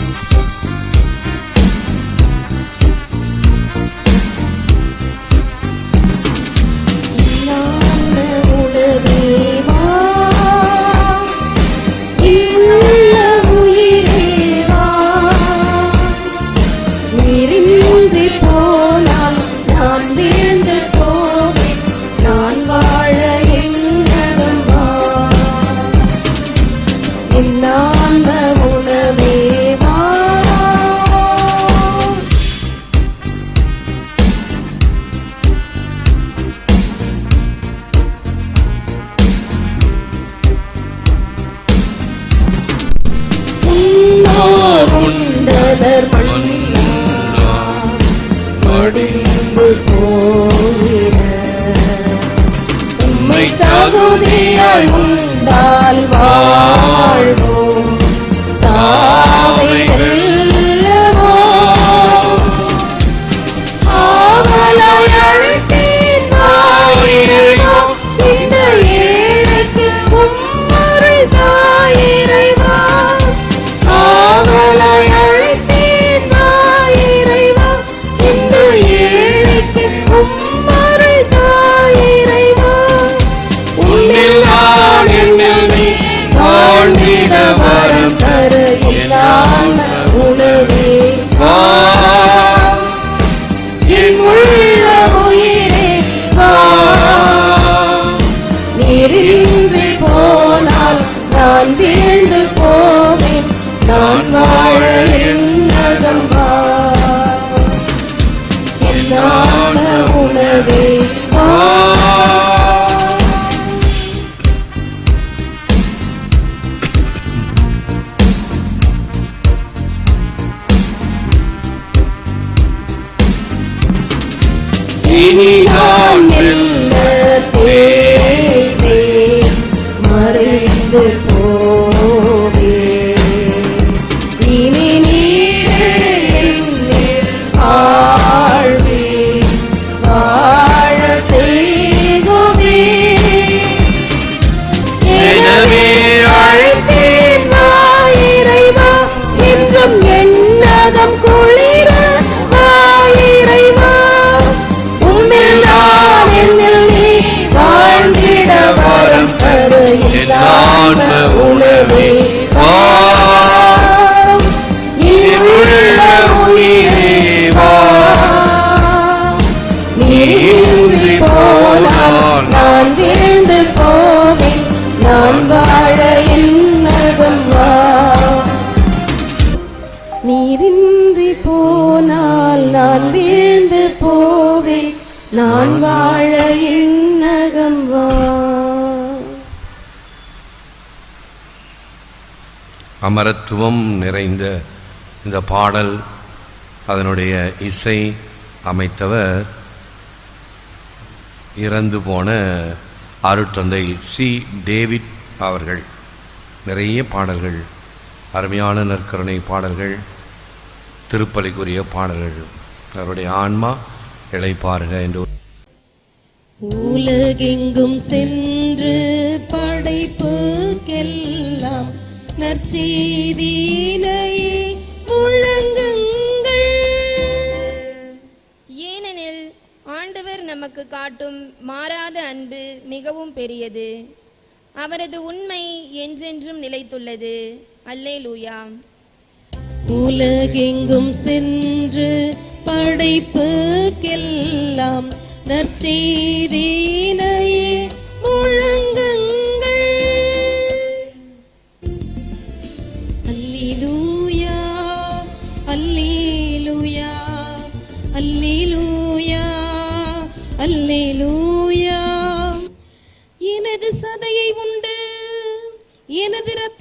நான இனி நான் மெல்ல மறைந்து அமரத்துவம் நிறைந்த இந்த பாடல் அதனுடைய இசை அமைத்தவர் இறந்து போன அருட்தந்தை சி. டேவிட் அவர்கள். நிறைய பாடல்கள் அருமையான நற்கருணை பாடல்கள் திருப்பலிக்குரிய பாடல்கள். அவருடைய ஆன்மா இளைப்பாருக என்று உலகெங்கும் சென்று நற்செய்தியினையே முழங்குங்கள். ஏனெனில் ஆண்டவர் நமக்கு காட்டும் மாறாத அன்பு மிகவும் பெரியது. அவரது உண்மை என்றென்றும் நிலைத்துள்ளது. அல்லேலூயா. உலகெங்கும் சென்று படைப்புக்கெல்லாம் நற்செய்தியினையே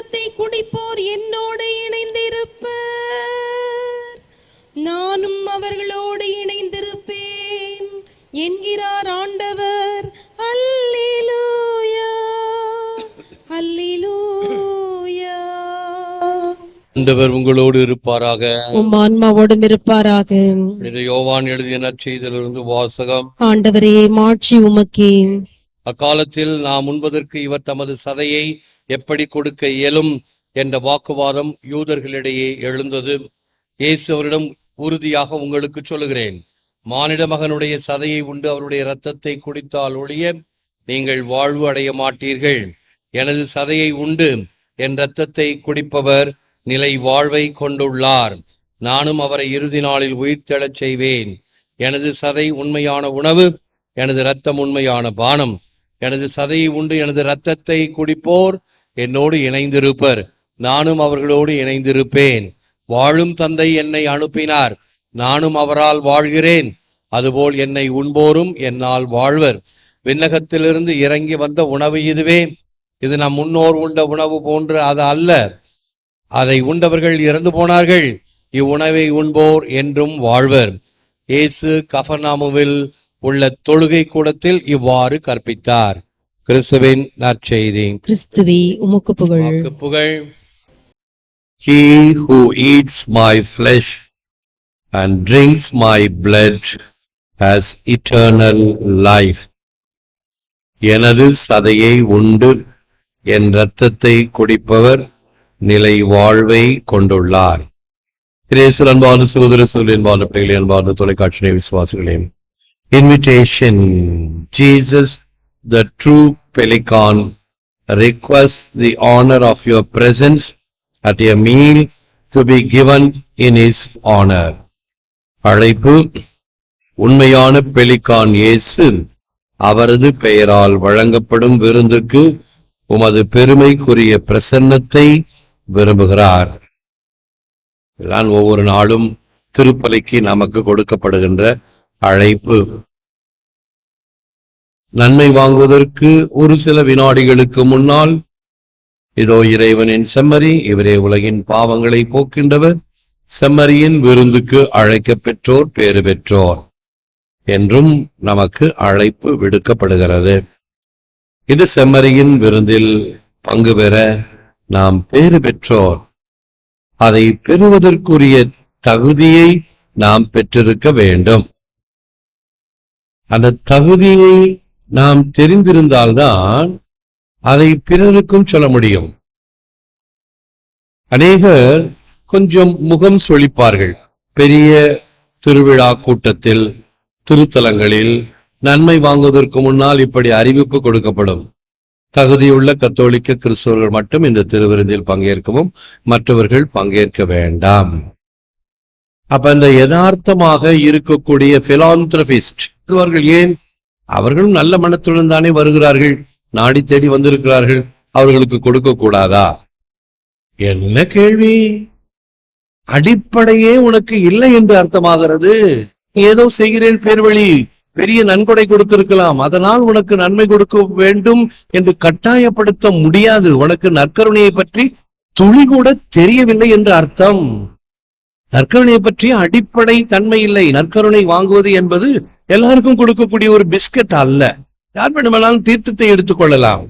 இரத்தத்தை குடிப்போர் என்னோடு இணைந்திருப்பர். நானும் அவர்களோடு இணைந்திருப்பேன் என்கிறார் ஆண்டவர். அல்லேலூயா அல்லேலூயா. ஆண்டவர் உங்களோடு இருப்பாராக. உம் ஆன்மாவோடும் இருப்பாராக. புனித யோவான் எழுதிய நற்செய்தியிலிருந்து வாசகம். ஆண்டவரே மாட்சி உமக்கே. அக்காலத்தில் நாம் உண்பதற்கு இவர் தமது சதையை எப்படி கொடுக்க இயலும் என்ற வாக்குவாதம் யூதர்களிடையே எழுந்தது. இயேசு அவரிடம் உறுதியாக உங்களுக்கு சொல்லுகிறேன். மானிட மகனுடைய சதையை உண்டு அவருடைய இரத்தத்தை குடித்தால் ஒழிய நீங்கள் வாழ்வு அடைய மாட்டீர்கள். எனது சதையை உண்டு என் இரத்தத்தை குடிப்பவர் நிலை வாழ்வை கொண்டுள்ளார். நானும் அவரை இறுதி நாளில் உயிர்த்தெழச் செய்வேன். எனது சதை உண்மையான உணவு எனது இரத்தம் உண்மையான பானம். எனது சதையை உண்டு எனது இரத்தத்தை குடிப்போர் என்னோடு இணைந்திருப்பர். நானும் அவர்களோடு இணைந்திருப்பேன். வாழும் தந்தை என்னை அனுப்பினார். நானும் அவரால் வாழ்கிறேன். அதுபோல் என்னை உண்போரும் என்னால் வாழ்வர். விண்ணகத்திலிருந்து இறங்கி வந்த உணவு இதுவே. இது நம் முன்னோர் உண்ட உணவு போன்று அது அல்ல. அதை உண்டவர்கள் இறந்து போனார்கள். இவ்வுணவை உண்போர் என்றும் வாழ்வர். இயேசு கஃபர்நாமுவில் உள்ள தொழுகை கூடத்தில் இவ்வாறு கற்பித்தார். கிறிஸ்துவின் நற்செய்தி கிறிஸ்துவே உமக்கு புகழ். புகழ். He who eats my flesh and drinks my blood has eternal life. எனது சதையை உண்டு. என் இரத்தத்தை குடிப்பவர் நிலை வாழ்வை கொண்டுள்ளார். கிரேசு அன்பான சகோதர சூழல் அன்பான பிள்ளைகளே அன்பான தொலைக்காட்சி விசுவாசிகளே. Invitation Jesus the true pelican requests the honor of your presence at a meal to be given in his honor. அழைப்பு. உண்மையான பெலிகான் இயேசு அவரது பெயரால் வழங்கப்படும் விருந்துக்கு உமது பெருமைக்குரிய பிரசன்னத்தை விரும்புகிறார். இதுதான் ஒவ்வொரு நாளும் திருப்பலிக்கு நமக்கு கொடுக்கப்படுகின்ற அழைப்பு. நன்மை வாங்குவதற்கு ஒரு சில வினாடிகளுக்கு முன்னால் இதோ இறைவனின் செம்மறி இவரே உலகின் பாவங்களை போக்கின்றவர் செம்மறியின் விருந்துக்கு அழைக்க பெற்றோர் பேறு பெற்றோர் என்றும் நமக்கு அழைப்பு விடுக்கப்படுகிறது. இது செம்மறியின் விருந்தில் பங்கு பெற நாம் பேறு பெற்றோர். அதை பெறுவதற்குரிய தகுதியை நாம் பெற்றிருக்க வேண்டும். அந்த தகுதியை நாம் தெரிந்திருந்தால்தான் அதை பிறருக்கும் சொல்ல முடியும். அநேகர் கொஞ்சம் முகம் சொலிப்பார்கள் பெரிய திருவிழா கூட்டத்தில் திருத்தலங்களில் நன்மை வாங்குவதற்கு முன்னால் இப்படி அறிவிப்பு கொடுக்கப்படும். தகுதியுள்ள கத்தோலிக்க கிறிஸ்தவர்கள் மட்டும் இந்த திருவிருந்தில் பங்கேற்கவும் மற்றவர்கள் பங்கேற்க வேண்டாம். அப்ப இந்த யதார்த்தமாக இருக்கக்கூடிய பிலாந்திரபிஸ்ட் அவர்கள் ஏன் அவர்களும் நல்ல மனத்துடன் தானே வருகிறார்கள். நாடி தேடி வந்திருக்கிறார்கள். அவர்களுக்கு கொடுக்க கூடாதா என்ன கேள்வி? அடிப்படையே உனக்கு இல்லை என்று அர்த்தமாகிறது. ஏதோ செய்கிறேன் பேர்வழி. பெரிய நன்கொடை கொடுத்திருக்கலாம். அதனால் உனக்கு நன்மை கொடுக்க வேண்டும் என்று கட்டாயப்படுத்த முடியாது. உனக்கு நற்கருணையை பற்றி துளி கூட தெரியவில்லை என்று அர்த்தம். நற்கருணையை பற்றி அடிப்படை தன்மை இல்லை. நற்கருணை வாங்குவது என்பது எல்லாருக்கும் கொடுக்கக்கூடிய ஒரு பிஸ்கட் அல்ல. யார் வேணுமானாலும் தீர்த்தத்தை எடுத்துக்கொள்ளலாம்.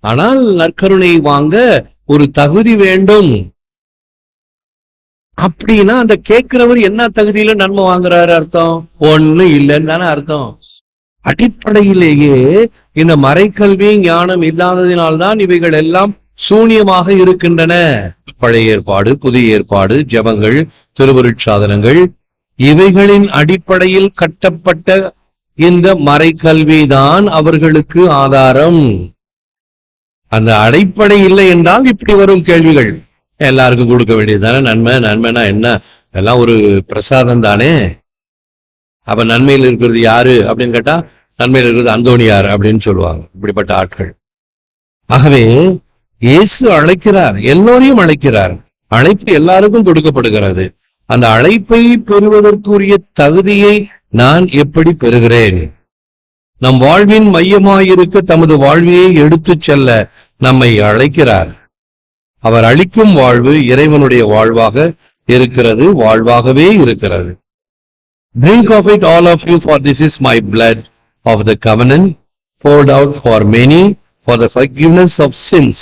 ஆனால் நற்கருணை வாங்க ஒரு தகுதி வேண்டும். அப்படின்னா அந்த கேட்கிறவர் என்ன தகுதியில நன்மை வாங்குறாரு அர்த்தம்? ஒண்ணு இல்லைன்னு தானே அர்த்தம். அடிப்படையிலேயே இந்த மறைக்கல்வி ஞானம் இல்லாததினால்தான் இவைகள் எல்லாம் சூனியமாக இருக்கின்றன. பழைய ஏற்பாடு புதிய ஏற்பாடு ஜெபங்கள் திருவருட்சாதனங்கள் இவைகளின் அடிப்படையில் கட்டப்பட்ட இந்த மறைக்கல்விதான் அவர்களுக்கு ஆதாரம். அந்த அடிப்படை இல்லை என்றால் இப்படி வரும் கேள்விகள். எல்லாருக்கும் கொடுக்க வேண்டியதுதானே? நன்மை நன்மைனா என்ன? எல்லாம் ஒரு பிரசாதம் தானே? அப்ப நன்மையில் இருக்கிறது யாரு அப்படின்னு கேட்டா நன்மையில் இருக்கிறது அந்தோணியார் அப்படின்னு சொல்லுவாங்க. இப்படிப்பட்ட ஆட்கள். ஆகவே இயேசு அழைக்கிறார். எல்லோரையும் அழைக்கிறார். அழைப்பு எல்லாருக்கும் கொடுக்கப்படுகிறது. அந்த அழைப்பை பெறுவதற்குரிய தகுதியை நான் எப்படி பெறுகிறேன்? நம் வாழ்வின் மையமாயிருக்க தமது வாழ்வியை எடுத்துச் செல்ல நம்மை அழைக்கிறார். அவர் அளிக்கும் வாழ்வு இறைவனுடைய வாழ்வாக இருக்கிறது வாழ்வாகவே இருக்கிறது. Drink of it all of you for this is my blood of the covenant poured out for many for the forgiveness of sins.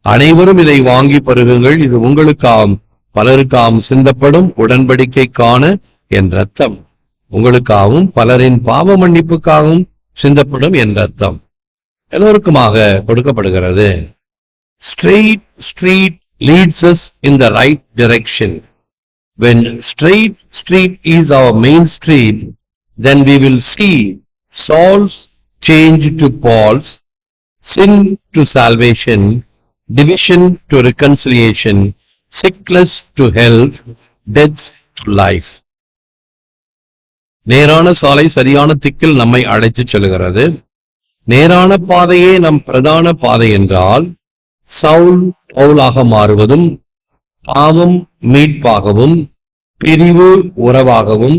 அனைவரும் இதை வாங்கி பருகுங்கள் இது உங்களுக்காம். பலருக்காகவும் சிந்தப்படும் உடன்படிக்கைக்கான என் ரத்தம் உங்களுக்காகவும் பலரின் பாவ மன்னிப்புக்காகவும் சிந்தப்படும் என் ரத்தம் எல்லோருக்குமாக கொடுக்கப்படுகிறது street street leads us in the right direction when street street is our main street then we will see Saul's change to Paul's sin to salvation, division to reconciliation, sickness to health death to life நேரான சாலை சரியான திக்கில் நம்மை அழைத்துச் செல்கிறது. நேரான பாதையே நம் பிரதான பாதை என்றால் சவுல் பவுலாக மாறுவதும் பாவம் மீட்பாகவும் பிரிவு உறவாகவும்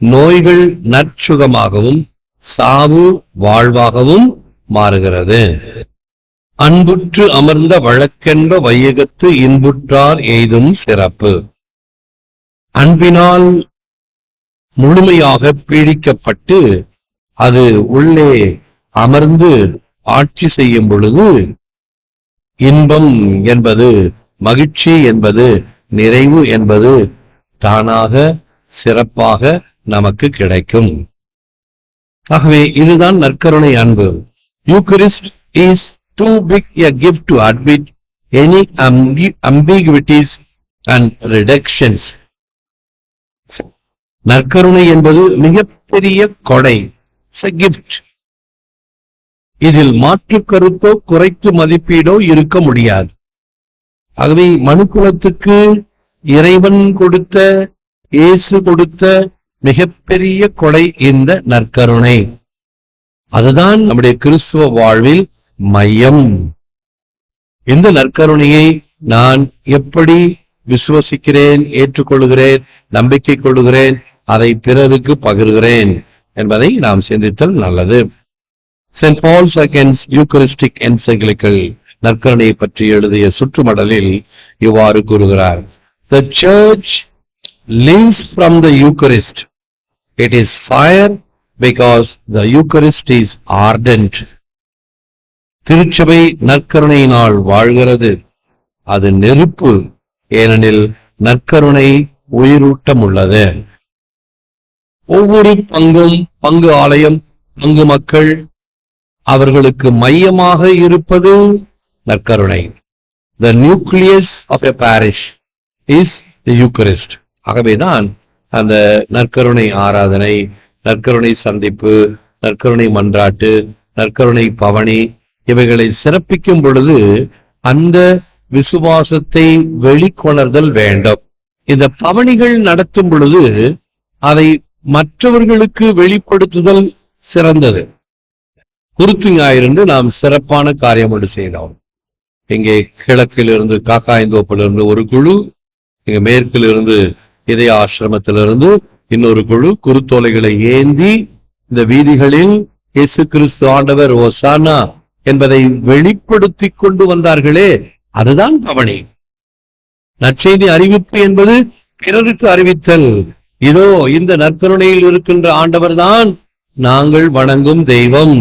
நோய்கள் நற்சுகமாகவும் சாவு வாழ்வாகவும் மாறுகிறது. அன்புற்று அமர்ந்த வழக்கென்ப வையகத்து இன்புற்றார் எய்தும் சிறப்பு. அன்பினால் முழுமையாக பீடிக்கப்பட்டு அது உள்ளே அமர்ந்து ஆட்சி செய்யும் பொழுது இன்பம் என்பது மகிழ்ச்சி என்பது நிறைவு என்பது தானாக சிறப்பாக நமக்கு கிடைக்கும். ஆகவே இதுதான் நற்கருணை அன்பு. Eucharist is too big a gift to admit any ambiguities and reductions. நற்கருணை என்பது மிகப்பெரிய கொடை. கிஃப்ட் இதில் மாற்று கருத்தோ குறைத்து மதிப்பீடோ இருக்க முடியாது. ஆகவே மனுக்குலத்துக்கு இறைவன் கொடுத்த இயேசு கொடுத்த மிகப்பெரிய கொடை இந்த நற்கருணை. அதுதான் நம்முடைய கிறிஸ்துவ வாழ்வில் மையம். இந்த நற்கருணையை நான் எப்படி விசுவசிக்கிறேன் ஏற்றுக்கொள்கிறேன் நம்பிக்கை கொள்கிறேன் அதை பிறருக்கு பகிர்கிறேன் என்பதை நாம் சிந்தித்தல் நல்லது. Saint Paul's against Eucharistic encyclical நற்கருணையை பற்றி எழுதிய சுற்றுமடலில் இவ்வாறு கூறுகிறார். The church lives from the Eucharist. It is fire because the Eucharist is ardent திருச்சபை நற்கருணையினால் வாழ்கிறது. அது நெருப்பு ஏனெனில் நற்கருணை உயிரூட்டம் உள்ளது ஒவ்வொரு பங்கும் பங்கு ஆலயம் பங்கு மக்கள் அவர்களுக்கு மையமாக இருப்பது நற்கருணை. The nucleus of a parish is the Eucharist ஆகவேதான் அந்த நற்கருணை ஆராதனை நற்கருணை சந்திப்பு நற்கருணை மன்றாட்டு நற்கருணை பவனி இவைகளை சிறப்பிக்கும் பொழுது அந்த விசுவாசத்தை வெளிக்கொணர்தல் வேண்டும். இந்த பவனிகள் நடத்தும் பொழுது அதை மற்றவர்களுக்கு வெளிப்படுத்துதல் சிறந்தது. குருத்து ஞாயிறு நாம் சிறப்பான காரியம் ஒன்று செய்தோம். இங்கே கிழக்கிலிருந்து காக்காயந்தோப்பிலிருந்து ஒரு குழு இங்க மேற்கிலிருந்து இதய ஆசிரமத்திலிருந்து இன்னொரு குழு குருத்தோலைகளை ஏந்தி இந்த வீதிகளில் இயேசு கிறிஸ்து ஆண்டவர் ஓசானா என்பதை வெளிப்படுத்தி கொண்டு வந்தார்களே அதுதான் பவனி நற்செய்தி அறிவிப்பு என்பது பிறருக்கு அறிவித்தல். இதோ இந்த நற்கருணையில் இருக்கின்ற ஆண்டவர்தான் நாங்கள் வணங்கும் தெய்வம்.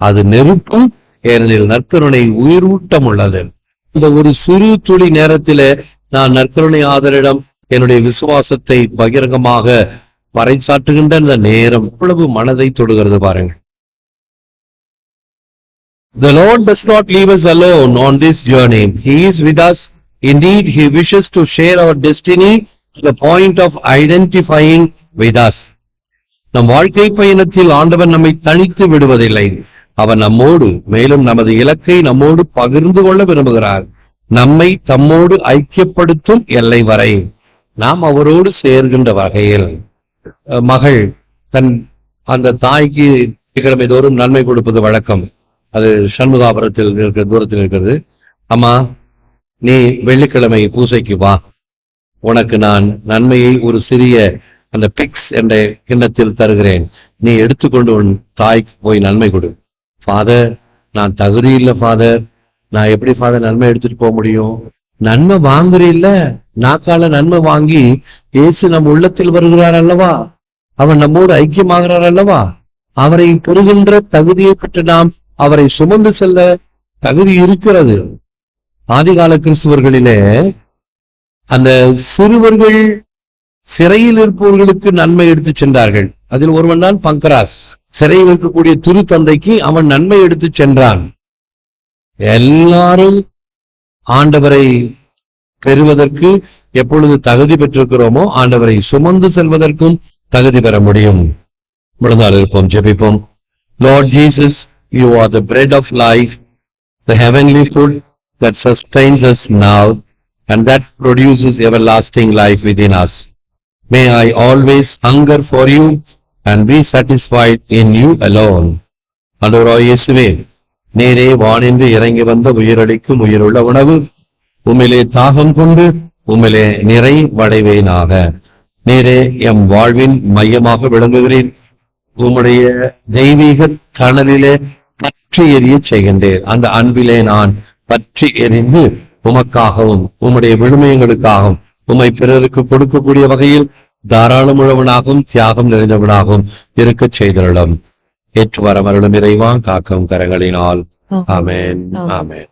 அது நெருப்பும் ஏனெனில் நற்கருணை உயிரூட்டம் உள்ளது இந்த ஒரு சிறு துளி நேரத்திலே நான் நற்கருணை ஆதரிடம் என்னுடைய விசுவாசத்தை பகிரங்கமாக பறைசாற்றுகின்ற இந்த நேரம் இவ்வளவு மனதை தொடுகிறது பாருங்க The Lord does not leave us alone on this journey. He is with us. Indeed, He wishes to share our destiny to the point of identifying with us. நம் வாழ்க்கை பயணத்தில் ஆண்டவன் நம்மை தனித்து விடுவதில்லை அவர் நம்மோடு மேலும் நமது இலக்கை நம்மோடு பகிர்ந்து கொள்ள விரும்புகிறார் நம்மை தம்மோடு ஐக்கியப்படுத்தும் எல்லை வரை நாம் அவரோடு சேர்கின்ற வகையில் மகள் தன் அந்த தாய்க்கு கிழமை தோறும் நன்மை கொடுப்பது வழக்கம் அது சண்முகாபுரத்தில் இருக்க தூரத்தில் இருக்கிறது. அம்மா நீ வெள்ளிக்கிழமை பூசைக்கு வா. உனக்கு நான் நன்மையை ஒரு சிறிய அந்த பிக்ஸ் என்ற கிண்ணத்தில் தருகிறேன். நீ எடுத்துக்கொண்டு உன் தாய்க்கு போய் நன்மை கொடு. ஃபாதர் நான் தகுதி இல்லை ஃபாதர் நான் எப்படி ஃபாதர் நன்மை எடுத்துட்டு போக முடியும்? நன்மை வாங்குறீல்ல? நாக்கால நன்மை வாங்கி இயேசு நம் உள்ளத்தில் வருகிறார் அல்லவா? அவர் நம்மோடு ஐக்கியமாகிறார் அல்லவா? அவரை புரிகின்ற தகுதியை பெற்று நாம் அவரை சுமந்து செல்ல தகுதி இருக்கிறது. ஆதிகால கிறிஸ்துவர்களிலே அந்த சிறுவர்கள் சிறையில் இருப்பவர்களுக்கு நன்மை எடுத்து சென்றார்கள். அதில் ஒருவன் தான் பங்கராஸ். சிறையில் இருக்கக்கூடிய திருத்தந்தைக்கு அவன் நன்மை எடுத்து சென்றான். எல்லாரும் ஆண்டவரை பெறுவதற்கு எப்பொழுது தகுதி பெற்றிருக்கிறோமோ ஆண்டவரை சுமந்து செல்வதற்கும் தகுதி பெற முடியும். முழந்தால் இருப்போம் ஜெபிப்போம். Lord Jesus You are the bread of life, the heavenly food that sustains us now and that produces everlasting life within us. May I always hunger for you and be satisfied in you alone. ஆண்டவராய் இயேசுவே நேரே வானின்று இறங்கி வந்த உயிரளிக்கும் உயிருள்ள உணவு உம்மிலே தாகம் கொண்டு உம்மிலே நிறைவடைவேனாக நேரே எம் வாழ்வின் மையமாக விளங்குகிறேன் உம்முடைய தெய்வீக தணலிலே பற்றி எரிய செய்கின்றேன். அந்த அன்பிலே நான் பற்றி எரிந்து உமக்காகவும் உம்முடைய விழுமியங்களுக்காகவும் உம்மை பிறருக்கு கொடுக்கக்கூடிய வகையில் தாராளமுள்ளவனாகவும் தியாகம் நிறைந்தவனாகவும் இருக்கச் செய்தருளும். ஏற்று வரமருளும் இறைவா காக்கும் கரங்களினால். ஆமென். ஆமென்.